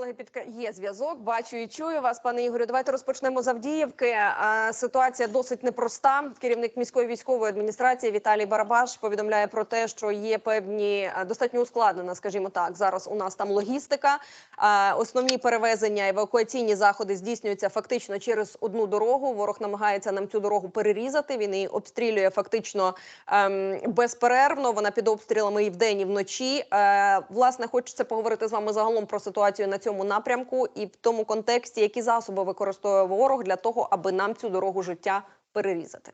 Колеги, підка є зв'язок. Бачу і чую вас, пане Ігорю. Давайте розпочнемо з Авдіївки. Ситуація досить непроста. Керівник міської військової адміністрації Віталій Барабаш повідомляє про те, що є певні достатньо ускладнена, скажімо так. Зараз у нас там логістика. Основні перевезення, евакуаційні заходи здійснюються фактично через одну дорогу. Ворог намагається нам цю дорогу перерізати. Він її обстрілює фактично ем, безперервно. Вона під обстрілами і вдень, і вночі. Е, власне, хочеться поговорити з вами загалом про ситуацію на цьому напрямку і в тому контексті, які засоби використовує ворог для того, аби нам цю дорогу життя перерізати.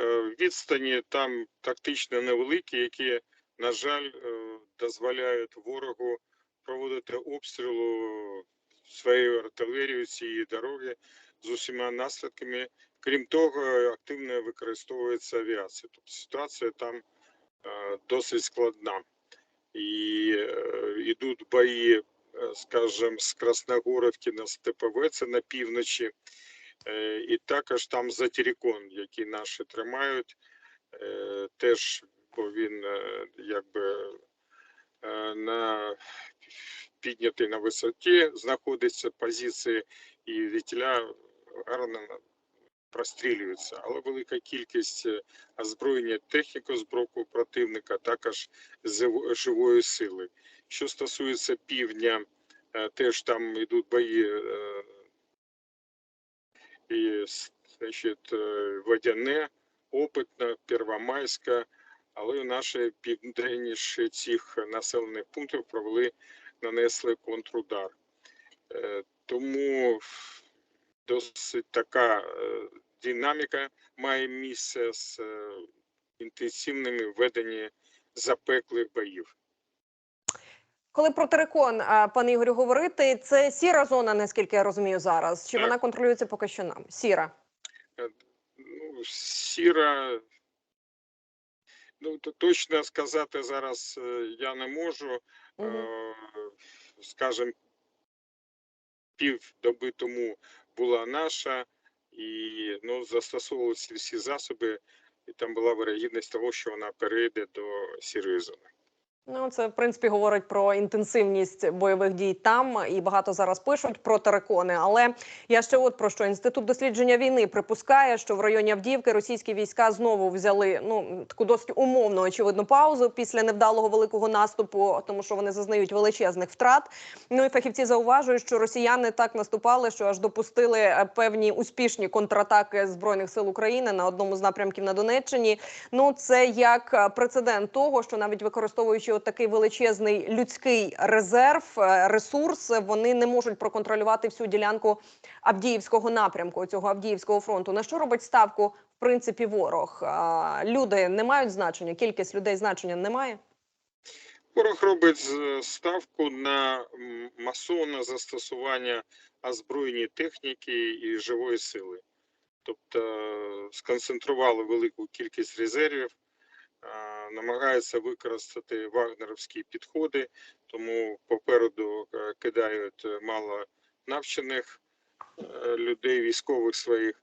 Е, відстані там тактично невеликі, які, на жаль, е, дозволяють ворогу проводити обстрілу своєю артилерією цієї дороги з усіма наслідками. Крім того, активно використовується авіація. Тобто ситуація там е, досить складна. І йдуть бої, скажімо, з Красногоровки на СТПВ, це на півночі. Е, І також там Затерікон, який наші тримають, е, теж бо він е, якби е, на піднятий на висоті знаходиться позиції і вітіля гарно прострілюються, але велика кількість е, озброєння техніки з боку противника, також зив- живої сили. Що стосується півдня, е, теж там йдуть бої е, і значить, е, водяне, опитне, первомайська, але наші південніші цих населених пунктів провели, нанесли контрудар. Тому досить така динаміка має місце з інтенсивними веденні запеклих боїв. Коли про терикон, пане Ігорю, говорити, це сіра зона, наскільки я розумію зараз. Чи Так. вона контролюється поки що нам? Сіра. Ну, сіра. Ну, то точно сказати зараз е, я не можу. Е, Скажем, пів доби тому була наша, і ну, застосовувалися всі засоби, і там була вирогідність того, що вона перейде до сірої зони. Ну, це в принципі говорить про інтенсивність бойових дій там, і багато зараз пишуть про терикони. Але я ще от про що інститут дослідження війни припускає, що в районі Авдіївки російські війська знову взяли ну таку досить умовну очевидну паузу після невдалого великого наступу, тому що вони зазнають величезних втрат. Ну і фахівці зауважують, що росіяни так наступали, що аж допустили е, певні успішні контратаки збройних сил України на одному з напрямків на Донеччині. Ну це як е, прецедент того, що навіть використовуючи от такий величезний людський резерв, е, ресурс, е, вони не можуть проконтролювати всю ділянку Авдіївського напрямку, цього Авдіївського фронту. На що робить ставку в принципі ворог? Люди не мають значення, кількість людей значення немає. Ворог робить ставку на м, масоване застосування озброєння техніки і живої сили. Тобто е, сконцентрували велику кількість резервів, е, намагаються використати вагнерівські підходи, тому попереду е, кидають е, мало навчених е, людей, військових своїх.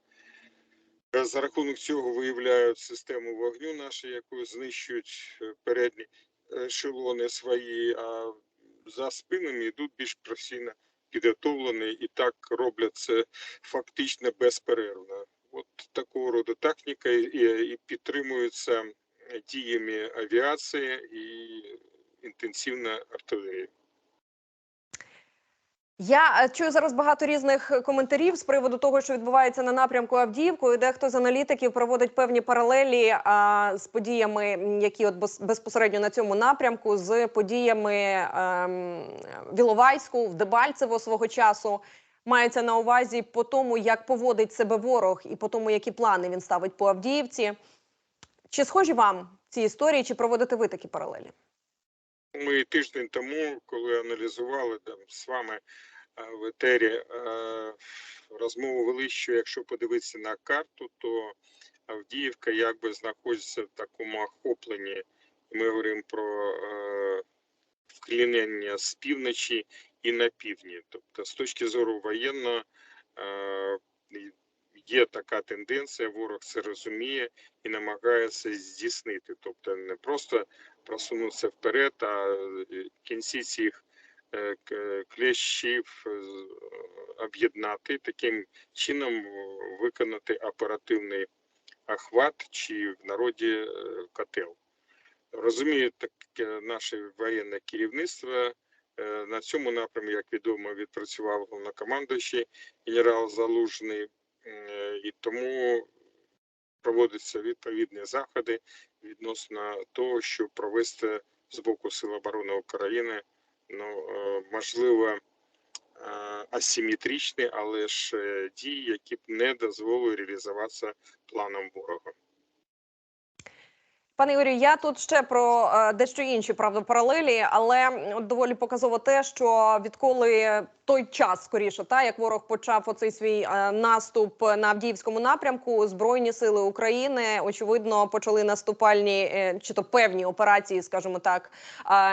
За рахунок цього виявляють систему вогню наші, яку знищують передні ешелони свої, а за спинами йдуть більш професійно підготовлені і так роблять це фактично безперервно. От такого роду техніка і, і підтримується діями авіації і інтенсивна артилерія. Я е, чую зараз багато різних е, коментарів з приводу того, що відбувається на напрямку Авдіївку. І дехто з аналітиків проводить певні паралелі а, з подіями, які от без- безпосередньо на цьому напрямку, з подіями ем, в Іловайську, в Дебальцево свого часу. Мається на увазі по тому, як поводить себе ворог, і по тому, які плани він ставить по Авдіївці. Чи схожі вам ці історії, чи проводите ви такі паралелі? Ми тиждень тому, коли аналізували там з вами е, в етері, е, розмову вели, що якщо подивитися на карту, то Авдіївка якби знаходиться в такому охопленні. Ми говоримо про е, вклінення з півночі і на півдні. Тобто, з точки зору воєнного, є така тенденція, ворог це розуміє і намагається здійснити. Тобто не просто просунутися вперед, а в кінці цих е, клещів е, об'єднати, таким чином е, виконати оперативний охват чи в народі е, котел. Розумію, таке наше воєнне керівництво е, на цьому напрямі, як відомо, відпрацював головнокомандуючий генерал Залужний, е, і тому проводяться відповідні заходи відносно того, щоб провести з боку Сил оборони України, ну е, можливо, е, асиметричні, але ж е, дії, які б не дозволили реалізуватися планом ворога. Пане Ігорю, я тут ще про е, дещо інші правда паралелі, але доволі показово те, що відколи той час, скоріше, та як ворог почав оцей свій е, наступ на Авдіївському напрямку, збройні сили України очевидно почали наступальні е, чи то певні операції, скажімо так,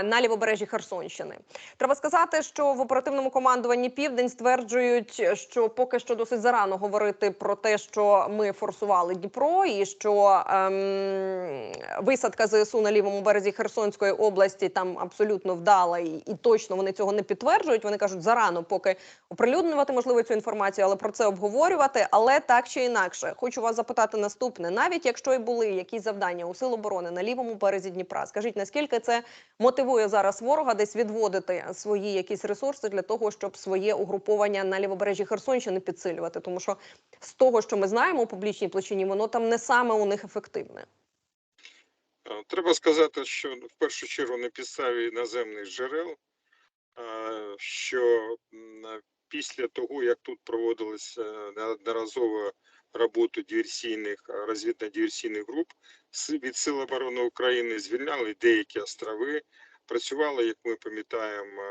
на лівобережжі Херсонщини. Треба сказати, що в оперативному командуванні Південь стверджують, що поки що досить зарано говорити про те, що ми форсували Дніпро, і що ем, висадка ЗСУ на лівому березі Херсонської області там абсолютно вдала, і, і точно вони цього не підтверджують. Вони кажуть, зарано поки оприлюднювати можливо цю інформацію, але про це обговорювати. Але так чи інакше, хочу вас запитати наступне: навіть якщо і були якісь завдання у сил оборони на лівому березі Дніпра, скажіть, наскільки це мотивує зараз ворога десь відводити свої якісь ресурси для того, щоб своє угруповання на лівобережжі Херсонщини підсилювати? Тому що з того, що ми знаємо у публічній площині, воно там не саме у них ефективне. Е, Треба сказати, що в першу чергу на підставі іноземних джерел, е, що е, після того, як тут проводилася неодноразова робота диверсійних розвідно-диверсійних груп, від Сил оборони України звільняли деякі острови, працювали, як ми пам'ятаємо,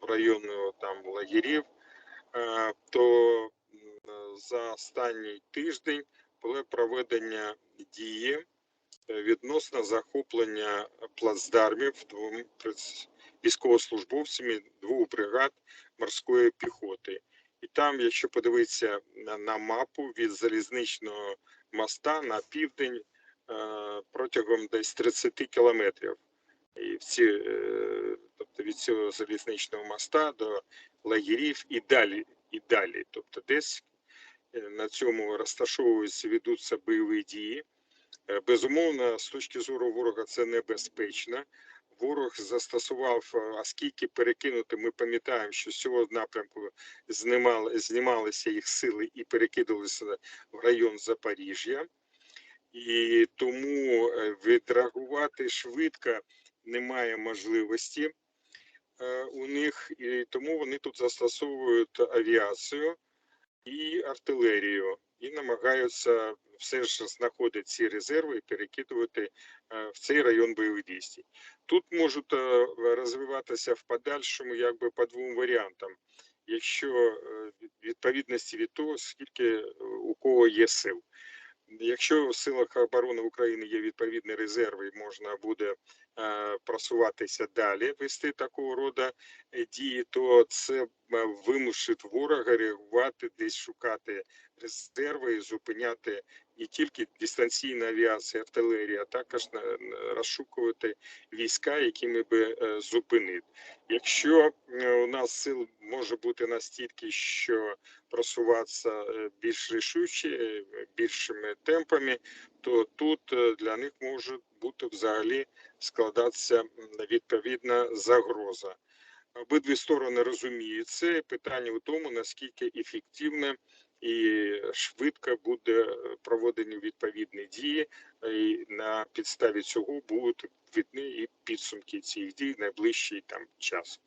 в районі там лагерів, то за останній тиждень було проведення дії відносно захоплення плацдармів двом військовослужбовцями двох бригад морської піхоти. І там, якщо подивитися на, на мапу від залізничного моста на південь е, протягом десь 30 кілометрів. І всі, е, тобто від цього залізничного моста до лагерів і далі, і далі. Тобто десь е, на цьому розташовуються, ведуться бойові дії. Е, Безумовно, з точки зору ворога це небезпечно. Ворог застосував, е, оскільки перекинути, ми пам'ятаємо, що з цього напрямку знімали, знімалися їх сили і перекидалися в район Запоріжжя. І тому е, відреагувати швидко немає можливості у них, і тому вони тут застосовують авіацію і артилерію, і намагаються все ж знаходити ці резерви і перекидувати е, в цей район бойових дій. Тут можуть е, розвиватися в подальшому якби по двом варіантам. Якщо е, відповідності від того, скільки у кого є сил. Якщо в силах оборони України є відповідні резерви, можна буде просуватися далі, вести такого роду дії, то це вимусить ворога реагувати, десь шукати резерви зупиняти не тільки дистанційна авіація, артилерія, а також розшукувати війська, якими би е, зупинити. Якщо е, у нас сил може бути настільки, що просуватися е, більш рішуче, е, більшими темпами, то тут е, для них може бути взагалі складатися відповідна загроза. Обидві сторони розуміють це. Питання у тому, наскільки ефективно і швидко буде проведені відповідні дії, е, і на підставі цього будуть видні і підсумки цих дій в найближчий там час.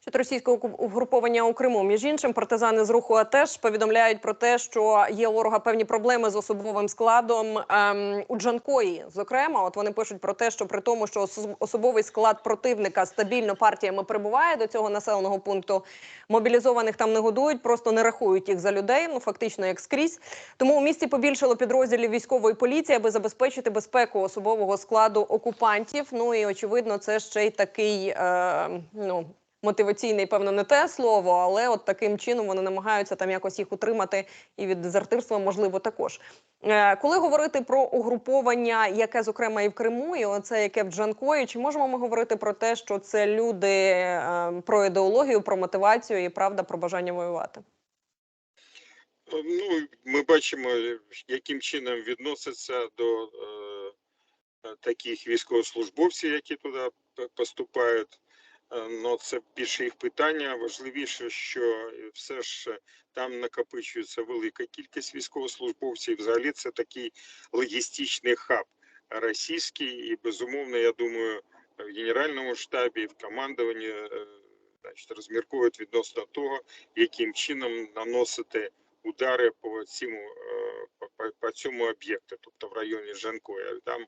Щодо російського угруповання у Криму, між іншим, партизани з руху АТЕШ повідомляють про те, що є ворога певні проблеми з особовим складом ем, у Джанкої. Зокрема, от вони пишуть про те, що при тому, що ос- особовий склад противника стабільно партіями прибуває до цього населеного пункту, мобілізованих там не годують, просто не рахують їх за людей. Ну фактично як скрізь. Тому у місті побільшало підрозділів військової поліції, аби забезпечити безпеку особового складу окупантів. Ну і очевидно, це ще й такий е, ну мотиваційний, певно, не те слово, але от таким чином вони намагаються там якось їх утримати, і від дезертирства можливо також. Е, Коли говорити про угруповання, яке зокрема і в Криму, і оце яке в Джанкої, чи можемо ми говорити про те, що це люди е, про ідеологію, про мотивацію і правда про бажання воювати? Ну, ми бачимо, яким чином відносяться до е, е, таких військовослужбовців, які туди поступають. Е, Ну, це більше їх питання. Важливіше, що все ж там накопичується велика кількість військовослужбовців. Взагалі це такий логістичний хаб російський, і безумовно, я думаю, в генеральному штабі, в командуванні е, значить, розмірковують відносно того, яким чином наносити удари по цьому е, по- по, цьому об'єкту, тобто в районі Жанкоя. Там е,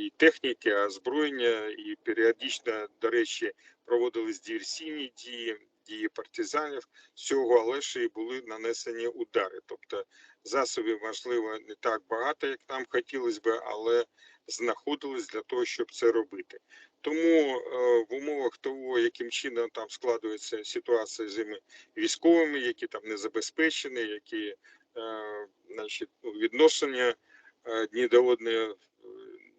і техніки, озброєння, і періодично, до речі, проводились диверсійні дії, дії партизанів. Цього але ще й були нанесені удари. Тобто засобів, можливо, не так багато, як нам хотілося би, але знаходились для того, щоб це робити. Тому е, в умовах того, яким чином там складується ситуація з військовими, які там не забезпечені, які е, значить, ну, відношення е, одні до одної е,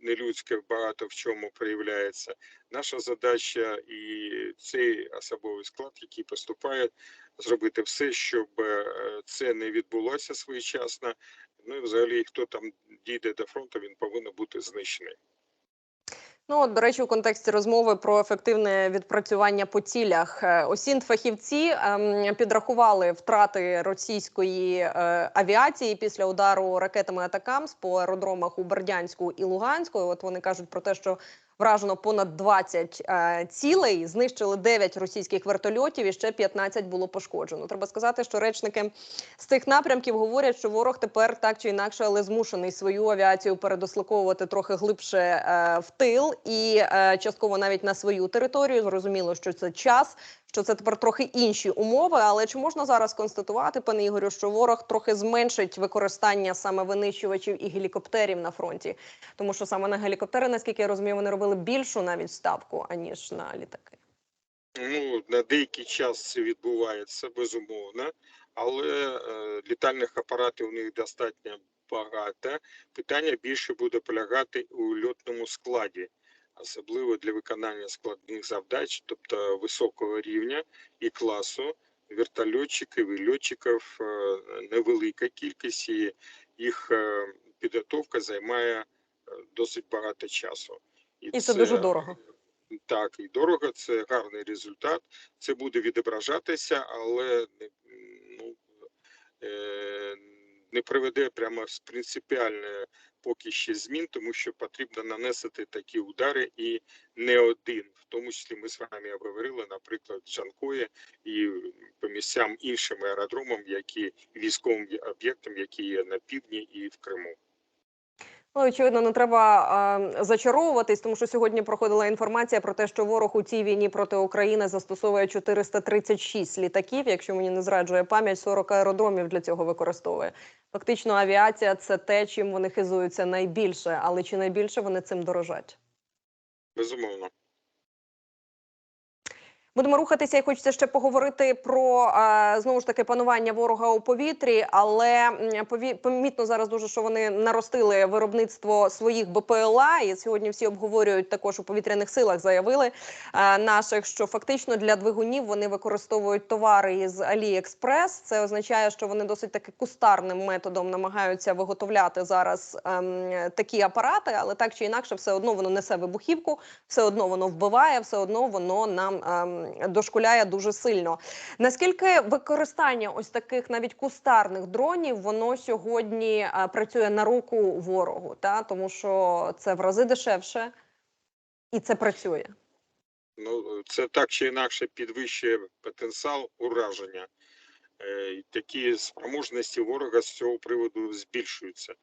нелюдське багато в чому проявляється. Наша задача і цей особовий склад, який поступає, зробити все, щоб е, це не відбулося своєчасно. Ну і взагалі, хто там дійде до фронту, він повинен бути знищений. Ну, от, до речі, у контексті розмови про ефективне відпрацювання по цілях осінь фахівці ем, підрахували втрати російської е, авіації після удару ракетами Атакамс по аеродромах у Бердянську і Луганську. От вони кажуть про те, що вражено понад 20 е, цілей, знищили 9 російських вертольотів і ще 15 було пошкоджено. Треба сказати, що речники з цих напрямків говорять, що ворог тепер так чи інакше, але змушений свою авіацію передосліковувати трохи глибше е, в тил і е, частково навіть на свою територію. Зрозуміло, що це час, що це тепер трохи інші умови. Але чи можна зараз констатувати, пане Ігорю, що ворог трохи зменшить використання саме винищувачів і гелікоптерів на фронті? Тому що саме на гелікоптери, наскільки я розумію, вони робили більшу навіть ставку аніж на літаки. Ну, на деякий час це відбувається, безумовно, але е, літальних апаратів у них достатньо багато. Питання більше буде полягати у льотному складі, особливо для виконання складних завдач, тобто високого рівня і класу. Вертольотчиків і льотчиків е, невелика кількість, і їх е, підготовка займає е, досить багато часу. І це дуже дорого. Так, і дорого, це гарний результат. Це буде відображатися, але не, ну, не приведе прямо з принципіальної поки ще змін, тому що потрібно нанести такі удари і не один. В тому числі ми з вами обговорили, наприклад, в Джанкої і по місцям іншим аеродромам, які військовим об'єктам, які є на півдні і в Криму. Ну, очевидно, не треба е, зачаровуватись, тому що сьогодні проходила інформація про те, що ворог у цій війні проти України застосовує 436 літаків. Якщо мені не зраджує пам'ять, 40 аеродромів для цього використовує. Фактично, авіація це те, чим вони хизуються найбільше, але чи найбільше вони цим дорожать? Безумовно. Будемо рухатися і хочеться ще поговорити про е, знову ж таки панування ворога у повітрі, але помітно зараз дуже, що вони наростили виробництво своїх БПЛА. І сьогодні всі обговорюють також у повітряних силах. Заявили е, наших, що фактично для двигунів вони використовують товари із AliExpress. Це означає, що вони досить таки кустарним методом намагаються виготовляти зараз ем, такі апарати, але так чи інакше, все одно воно несе вибухівку, все одно воно вбиває, все одно воно нам ем, дошкуляє дуже сильно. Наскільки використання ось таких навіть кустарних дронів воно сьогодні е, працює на руку ворогу, та тому що це в рази дешевше і це працює. Ну, це так чи інакше підвищує потенціал ураження. Е, Такі спроможності ворога з цього приводу збільшуються.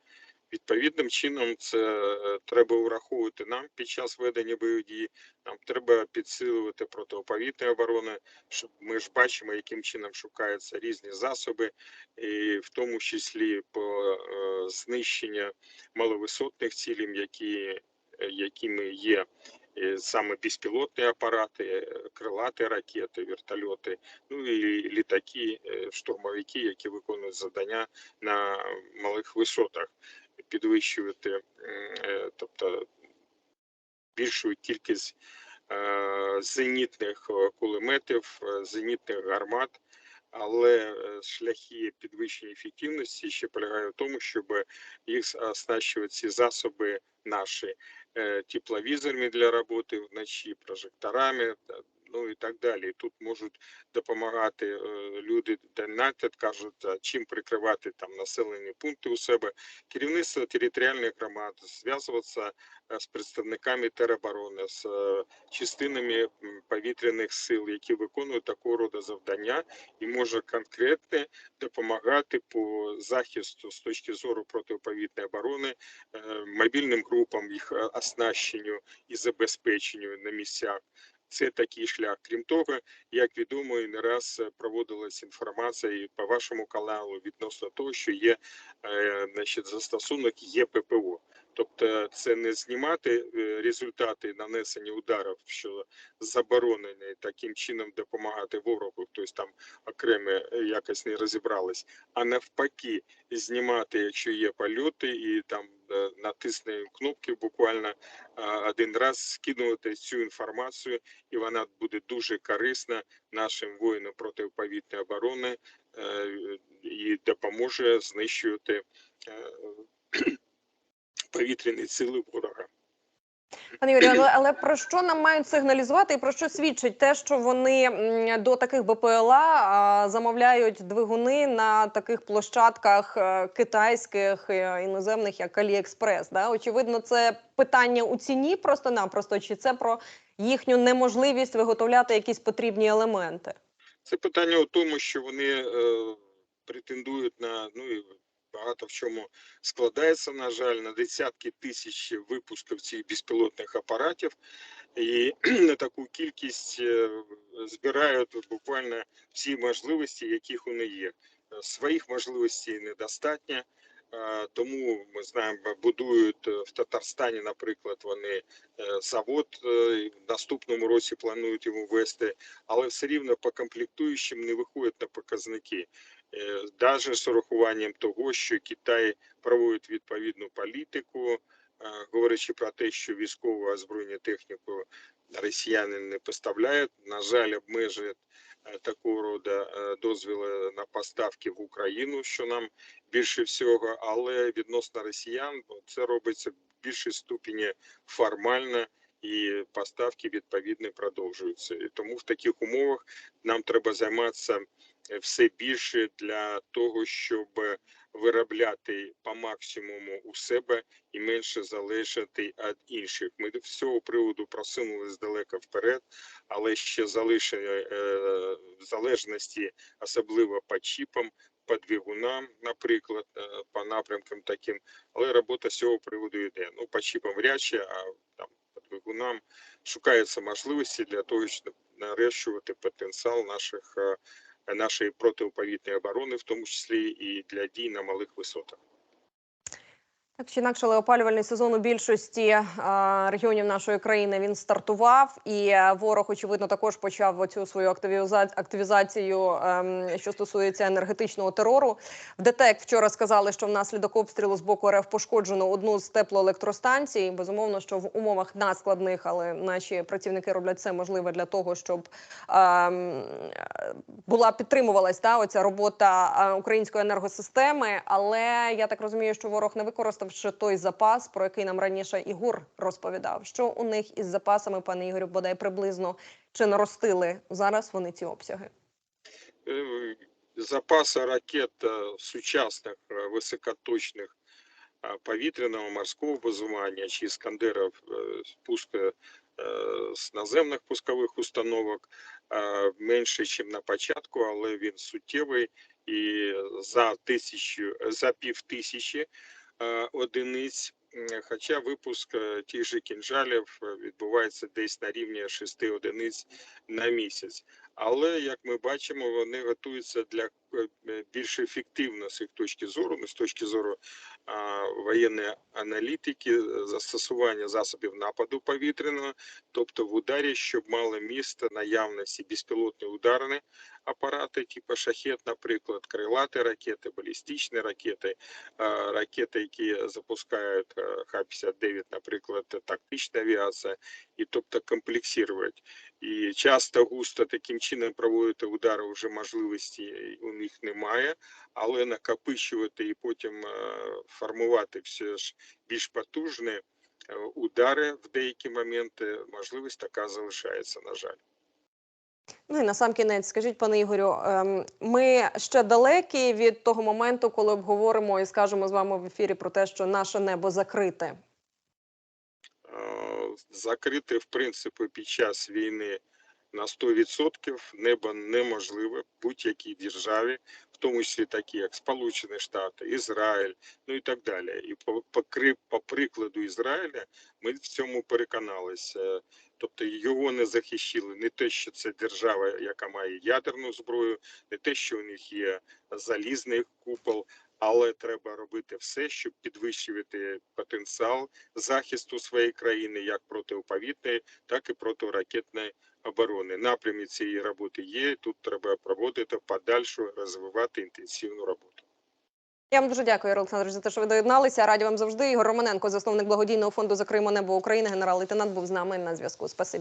Відповідним чином, це е, треба враховувати нам під час ведення бойових дій. Нам треба підсилювати протиповітряну оборону, щоб ми ж бачимо, яким чином шукаються різні засоби, і в тому числі по е, знищенню маловисотних цілей, які, е, якими є саме безпілотні апарати, крилаті ракети, вертольоти, ну і літаки, штурмовики, які виконують завдання на малих висотах, підвищувати, е, тобто більшу кількість е, зенітних е, кулеметів, зенітних гармат. Але шляхи підвищення ефективності ще полягають в тому, щоб їх оснащувати ці засоби наші тепловізорами для роботи вночі, прожекторами, ну і так далі. Тут можуть допомагати е, люди, донатять, кажуть, чим прикривати там населені пункти у себе. Керівництво територіальних громад зв'язуватися е, з представниками тероборони, з е, частинами повітряних сил, які виконують такого роду завдання, і може конкретно допомагати по захисту з точки зору протиповітряної оборони мобільним групам, їх оснащенню і забезпеченню на місцях. Це такий шлях. Крім того, як відомо, і не раз е, проводилась інформація і по вашому каналу відносно того, що є е, значить, застосунок ЄППО. Тобто це не знімати е, результати нанесення ударів, що заборонені таким чином допомагати ворогу, тобто там окреме е, якось не розібрались, а навпаки, знімати, якщо є польоти, і там натисне кнопки буквально е, один раз скинути цю інформацію, і вона буде дуже корисна нашим воїнам протиповітряної оборони е, і допоможе знищувати е, повітряні сили ворога. Пане Юрію, але, але про що нам мають сигналізувати і про що свідчить те, що вони до таких БПЛА замовляють двигуни на таких площадках е, китайських е, іноземних, як Аліекспрес? Да? Очевидно, це питання у ціні просто-напросто, чи це про їхню неможливість виготовляти якісь потрібні елементи? Це питання у тому, що вони е, претендують на ну і багато в чому складається, на жаль, на десятки тисяч випусків цих безпілотних апаратів, і на таку кількість е, збирають буквально всі можливості, яких вони є. Е, Своїх можливостей недостатньо. Е, Тому ми знаємо, будують е, в Татарстані, наприклад, вони е, завод в наступному році планують йому ввести але все рівно по комплектуючим не виходять на показники. Навіть з урахуванням того, що Китай проводить відповідну політику, говорячи про те, що військову озброєння техніку росіяни не поставляють, на жаль, обмежують такого роду е, дозвіли на поставки в Україну, що нам більше всього, але відносно росіян ну, це робиться в більшій ступені формально і поставки відповідно продовжуються. І тому в таких умовах нам треба займатися е, все більше для того, щоб виробляти по максимуму у себе і менше залежати від інших. Ми до цього приводу просунулись далеко вперед, але ще залишені е, залежності, особливо по чіпам, по двигунам, наприклад, е, по напрямкам таким. Але робота з цього приводу йде. Ну, по чіпам вряд а там по двигунам шукаються можливості для того, щоб нарощувати потенціал наших е, нашої протиповітряної оборони, в тому числі і для дій на малих висотах. Так чи інакше, але опалювальний сезон у більшості е, регіонів нашої країни він стартував, і е, ворог, очевидно, також почав оцю свою активіза- активізацію, ем, що стосується енергетичного терору. В ДТЕК вчора сказали, що внаслідок обстрілу з боку РФ пошкоджено одну з теплоелектростанцій. Безумовно, що в умовах надскладних, але наші працівники роблять все можливе для того, щоб ем, була підтримувалась та оця робота е, української енергосистеми. Але я так розумію, що ворог не використав ще той запас, про який нам раніше Ігор розповідав. Що у них із запасами, пане Ігорю, бодай приблизно чи наростили зараз вони ці обсяги? Е, Запаси ракет е, сучасних е, високоточних повітряного морського базування чи іскандерів пуска з наземних пускових установок менше, ніж на початку, але він суттєвий і за тисячу за пів тисячі одиниць. Хоча випуск е, тих же кінжалів е, відбувається десь на рівні 6 одиниць на місяць. Але як ми бачимо, вони готуються для е, е, більш ефективно з їх точки зору, не з точки зору а, воєнної аналітики, е, застосування засобів нападу повітряного, тобто в ударі, щоб мали місце наявності безпілотні ударні апарати, типу шахет, наприклад, крилаті ракети, балістичні ракети, а, ракети, які запускають е, Х-59, наприклад, тактична авіація, і тобто комплексувати. І часто густо таким чином проводити удари вже можливості у них немає, але накопичувати і потім е, формувати все ж більш потужні е, удари в деякі моменти, можливість така залишається, на жаль. Ну і на сам кінець, скажіть, пане Ігорю, ем, ми ще далекі від того моменту, коли обговоримо і скажемо з вами в ефірі про те, що наше небо закрите. Е, Закрити, в принципі, під час війни на 100% небо неможливе будь-якій державі, в тому числі такі, як Сполучені Штати, Ізраїль, ну і так далі. І по, по, по прикладу Ізраїля ми в цьому переконалися. Тобто його не захищили не те, що це держава, яка має ядерну зброю, не те, що у них є залізний купол, але треба робити все, щоб підвищувати потенціал захисту своєї країни як протиповітної, так і протиракетної оборони. Напрямі цієї роботи є. Тут треба проводити подальшу, розвивати інтенсивну роботу. Я вам дуже дякую, Олександр, за те, що ви доєдналися. Раді вам завжди. Ігор Романенко, засновник благодійного фонду Закриємо небо України, генерал-лейтенант, був з нами на зв'язку. Спасибі.